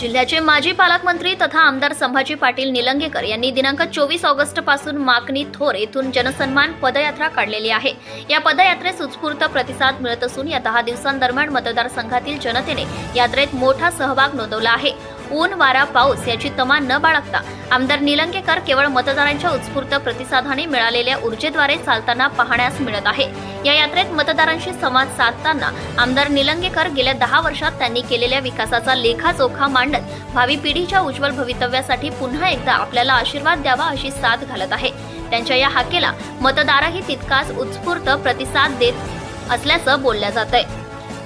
जिल्ह्याचे माजी पालकमंत्री तथा आमदार संभाजी पाटील निलंगेकर यांनी दिनांक चोवीस ऑगस्टपासून माकणी थोर येथून जनसन्मान पदयात्रा काढलेली आहे. या पदयात्रेस उत्स्फूर्त प्रतिसाद मिळत असून या दहा दिवसांदरम्यान मतदारसंघातील जनतेने यात्रेत मोठा सहभाग नोंदवला आहे. ऊन वारा पाऊस याची तमा न बाळगता आमदार निलंगेकर केवळ मतदारांच्या उत्स्फूर्त प्रतिसादाने मिळालेल्या ऊर्जेद्वारे चालताना पाहण्यास मिळत आहे. या यात्रेत मतदारांशी संवाद साधताना आमदार निलंगेकर गेल्या दहा वर्षात त्यांनी केलेल्या विकासाचा लेखाजोखा मांडत भावी पिढीच्या उज्ज्वल भवितव्यासाठी पुन्हा एकदा आपल्याला आशीर्वाद द्यावा अशी साथ घालत आहे. त्यांच्या या हाकेला मतदारही तितकाच उत्स्फूर्त प्रतिसाद देत असल्याचं बोलल्या जात आहे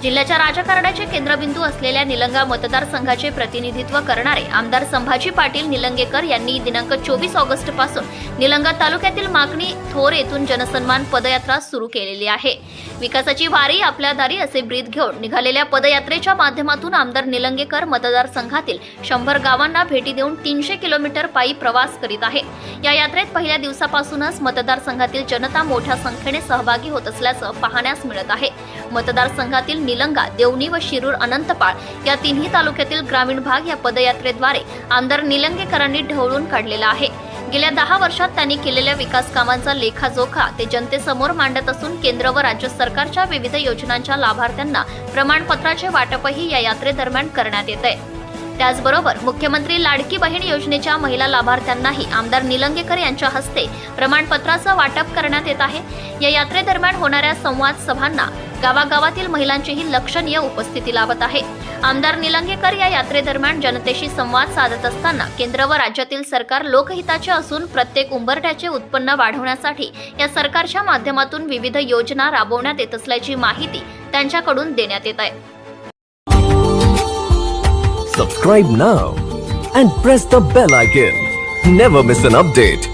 जिल्ह्याच्या राजकारणाचे केंद्रबिंदू असलेल्या निलंगा मतदारसंघाचे प्रतिनिधित्व करणारे आमदार संभाजी पाटील निलंगेकर यांनी दिनांक चोवीस ऑगस्टपासून निलंगा तालुक्यातील मागणी थोर येथून जनसन्मान पदयात्रा सुरू केलेली आहे. विकासाची वारी आपल्या दारी असे ब्रीद घेऊन निघालेल्या पदयात्रेच्या माध्यमातून आमदार निलंगेकर मतदारसंघातील शंभर गावांना भेटी देऊन तीनशे किलोमीटर पायी प्रवास करीत आहे. या यात्रेत पहिल्या दिवसापासूनच मतदारसंघातील जनता मोठ्या संख्येने सहभागी होत असल्याचं पाहण्यास मिळत आहे. मतदारसंघातील निलंगा देवणी व शिरूर अनंतपाळ या तिन्ही तालुक्यातील ग्रामीण भाग या पदयात्रेद्वारे आमदार निलंगेकरांनी ढवळून काढलेला आहे. गेल्या दहा वर्षात त्यांनी केलेल्या विकास कामांचा लेखाजोखा ते जनतेसमोर मांडत असून केंद्र व राज्य सरकारच्या विविध योजनांच्या लाभार्थ्यांना प्रमाणपत्राचे वाटपही या यात्रेदरम्यान करण्यात येत आहे त्याचबरोबर मुख्यमंत्री लाडकी बहीण योजनेच्या महिला लाभार्थ्यांनाही आमदार निलंगेकर यांच्या हस्ते प्रमाणपत्राचं वाटप करण्यात येत आहे. या यात्रेदरम्यान होणाऱ्या संवाद सभांना गावागावातील महिलांचीही लक्षणीय उपस्थिती लाभत आहे आमदार निलंगेकर या यात्रेदरम्यान जनतेशी संवाद साधत असताना केंद्र व राज्यातील सरकार लोकहिताचे असून प्रत्येक उंबरठ्याचे उत्पन्न वाढवण्यासाठी या सरकारच्या माध्यमातून विविध योजना राबवण्यात येत असल्याची माहिती त्यांच्याकडून देण्यात येत आहे Subscribe now and press the bell icon. Never miss an update.